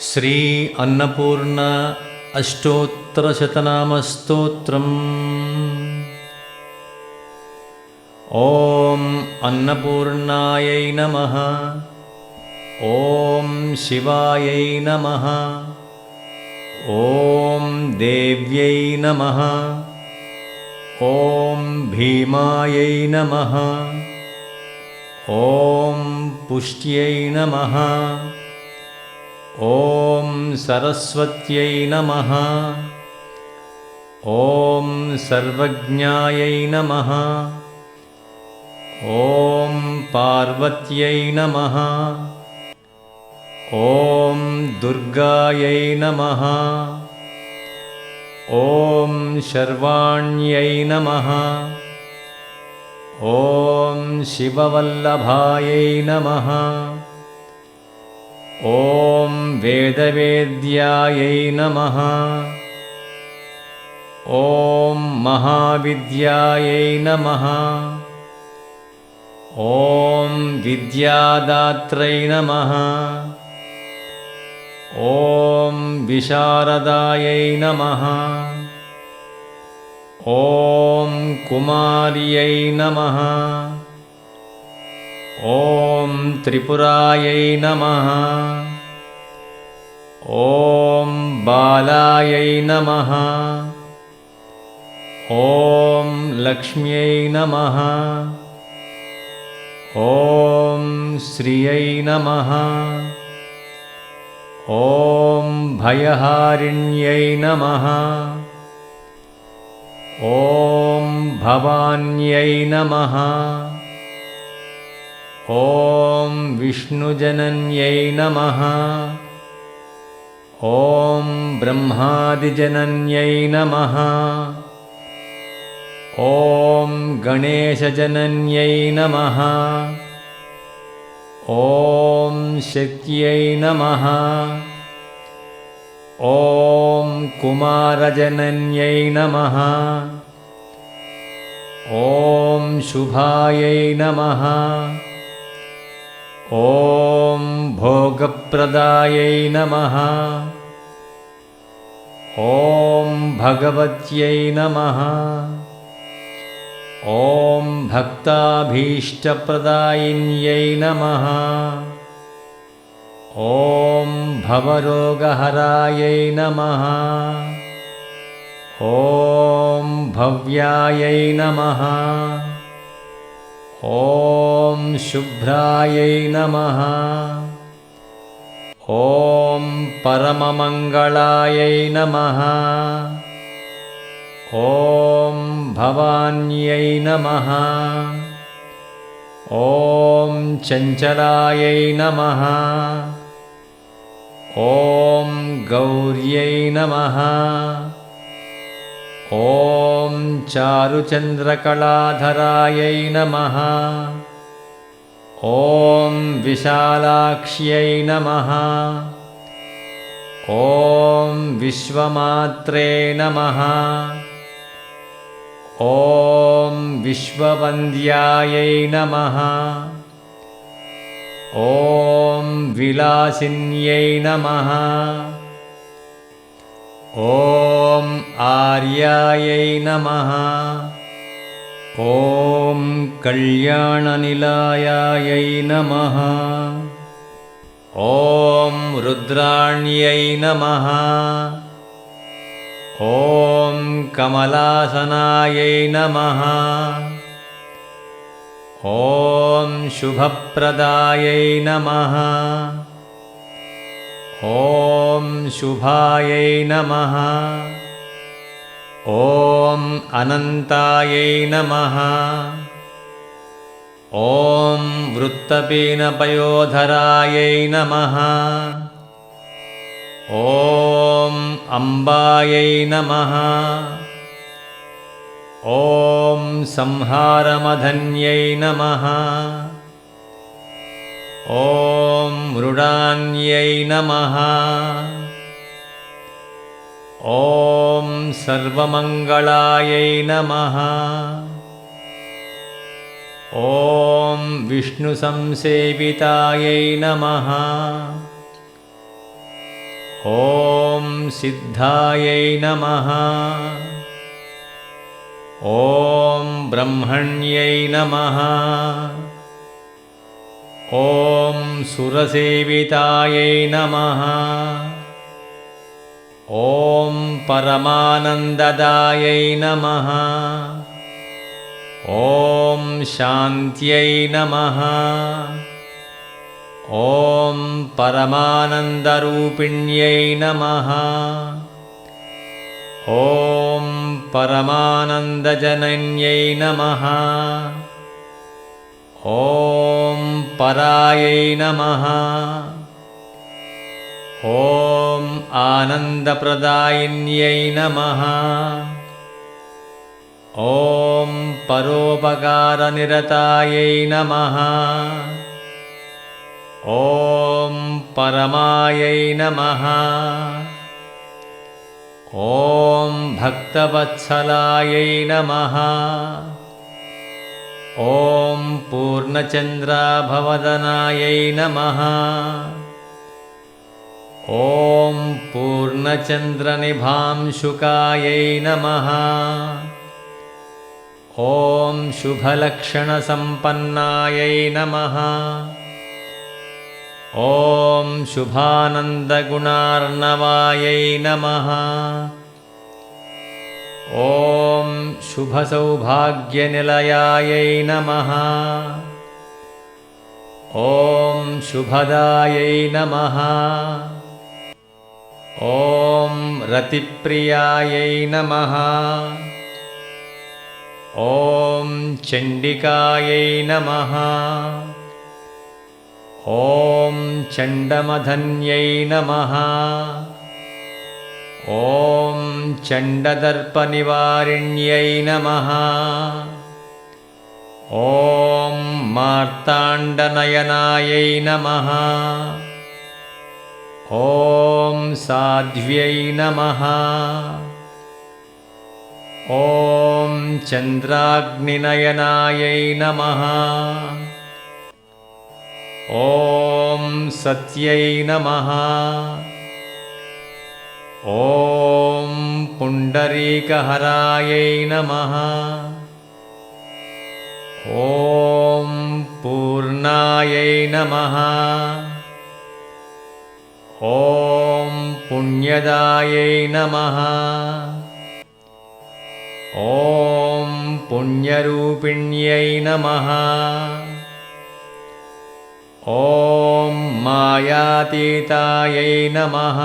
श्री अन्नपूर्ण अष्टोत्तरशतनामस्तोत्रम्। ॐ अन्नपूर्णायै नमः। ॐ शिवायै नमः। ॐ देव्यै नमः। ॐ भीमायै नमः। ॐ पुष्ट्यै नमः ॐ सरस्वत्यै नमः। ॐ सर्वज्ञायै नमः। ॐ पार्वत्यै नमः। ॐ दुर्गायै नमः। ॐ शर्वाण्यै नमः। ॐ शिववल्लभायै नमः ॐ वेदवेद्यायै नमः। ॐ महाविद्यायै नमः। ॐ विद्यादात्रै नमः। ॐ विशारदायै नमः। ॐ कुमार्यै नमः ॐ त्रिपुरायै नमः। ॐ बालायै नमः। ॐ लक्ष्म्यै नमः। ॐ श्रियै नमः। ॐ भयहारिण्यै नमः। ॐ भवान्यै नमः ॐ विष्णुजनन्यै नमः। ॐ ब्रह्मादिजनन्यै नमः। ॐ गणेशजनन्यै नमः। ॐ शक्त्यै नमः। ॐ कुमारजनन्यै नमः। ॐ शुभायै नमः ॐ भोगप्रदायै नमः। ॐ भगवत्यै नमः। ॐ भक्ताभीष्टप्रदायिन्यै नमः। ॐ भवरोगहरायै नमः। ॐ भव्यायै नमः ॐ शुभ्रायै नमः। ॐ परममङ्गलायै नमः। ॐ भवान्यै नमः। ॐ चञ्चलायै नमः। ॐ गौर्यै नमः ॐ चारुचन्द्रकलाधरायै नमः। ॐ विशालाक्ष्यै नमः। ॐ विश्वमात्रे नमः। ॐ विश्ववन्द्यायै नमः। ॐ विलासिन्यै नमः ॐ आर्यायै नमः। ॐ कल्याणनिलायायै नमः। ॐ रुद्राण्यै नमः। ॐ कमलासनायै नमः। ॐ शुभप्रदायै नमः ॐ शुभायै नमः। ॐ अनन्तायै नमः। ॐ वृत्तपीनपयोधरायै नमः। ॐ अम्बायै नमः। ॐ संहारमधन्यै नमः ॐ मृडान्यै नमः। ॐ सर्वमङ्गलायै नमः। ॐ विष्णुसंसेवितायै नमः। ॐ सिद्धायै नमः। ॐ ब्रह्मण्यै नमः ॐ सुरसेवितायै नमः। ॐ परमानन्ददायै नमः। ॐ शान्त्यै नमः। ॐ परमानन्दरूपिण्यै नमः। ॐ परमानन्दजनन्यै नमः ॐ परायै नमः। ॐ आनन्दप्रदायिन्यै नमः। ॐ परोपकारनिरतायै नमः। ॐ परमायै नमः। ॐ भक्तवत्सलायै नमः ॐ पूर्णचन्द्राभवदनायै नमः। ॐ पूर्णचन्द्रनिभांशुकायै नमः। ॐ शुभलक्षणसम्पन्नायै नमः। ॐ शुभानन्दगुणार्णवायै नमः ॐ शुभसौभाग्यनिलयायै नमः। ॐ शुभदायै नमः। ॐ रतिप्रियायै नमः। ॐ चण्डिकायै नमः। ॐ चण्डमधन्यै नमः ॐ चण्डदर्पनिवारिण्यै नमः। ॐ मार्ताण्डनयनायै नमः। ॐ साध्व्यै नमः। ॐ चन्द्राग्निनयनायै नमः। ॐ सत्यै नमः ॐ पुण्डरीकहरायै नमः। ॐ पूर्णायै नमः। ॐ पुण्यदायै नमः। ॐ पुण्यरूपिण्यै नमः। ॐ मायातीतायै नमः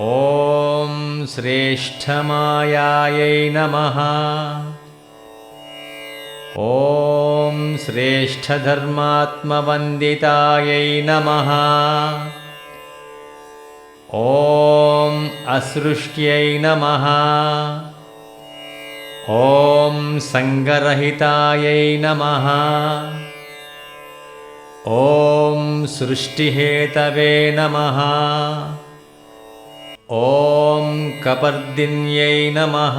ॐ श्रेष्ठमायायै नमः। ॐ श्रेष्ठधर्मात्मवन्दितायै नमः। ॐ असृष्ट्यै नमः। ॐ सङ्गरहितायै नमः। ॐ सृष्टिहेतवे नमः ॐ कपर्दिन्यै नमः।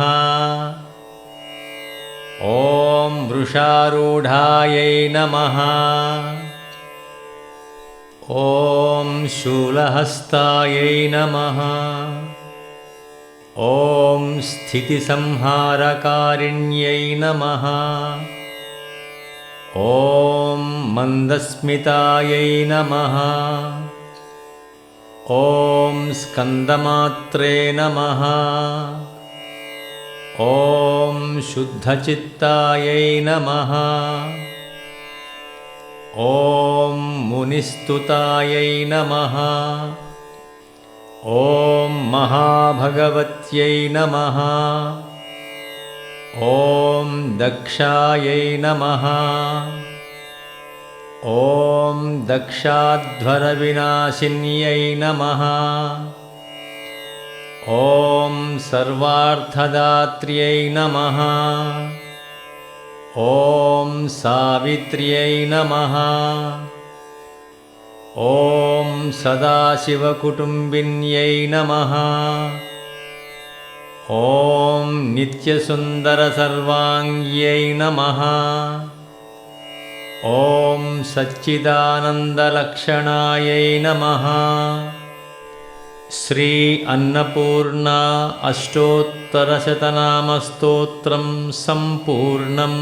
ॐ वृषारूढायै नमः। ॐ शूलहस्तायै नमः। ॐ स्थितिसंहारकारिण्यै नमः। ॐ मन्दस्मितायै नमः ॐ स्कन्दमात्रे नमः। ॐ शुद्धचित्तायै नमः। ॐ मुनिस्तुतायै नमः। ॐ महाभगवत्यै नमः। ॐ दक्षायै नमः ॐ दक्षाध्वरविनाशिन्यै नमः। ॐ सर्वार्थदात्र्यै नमः। ॐ सावित्र्यै नमः। ॐ सदाशिवकुटुम्बिन्यै नमः। ॐ नित्यसुन्दरसर्वाङ्ग्यै नमः ॐ सच्चिदानन्दलक्षणायै नमः। श्री अन्नपूर्णा अष्टोत्तरशतनामस्तोत्रं सम्पूर्णम्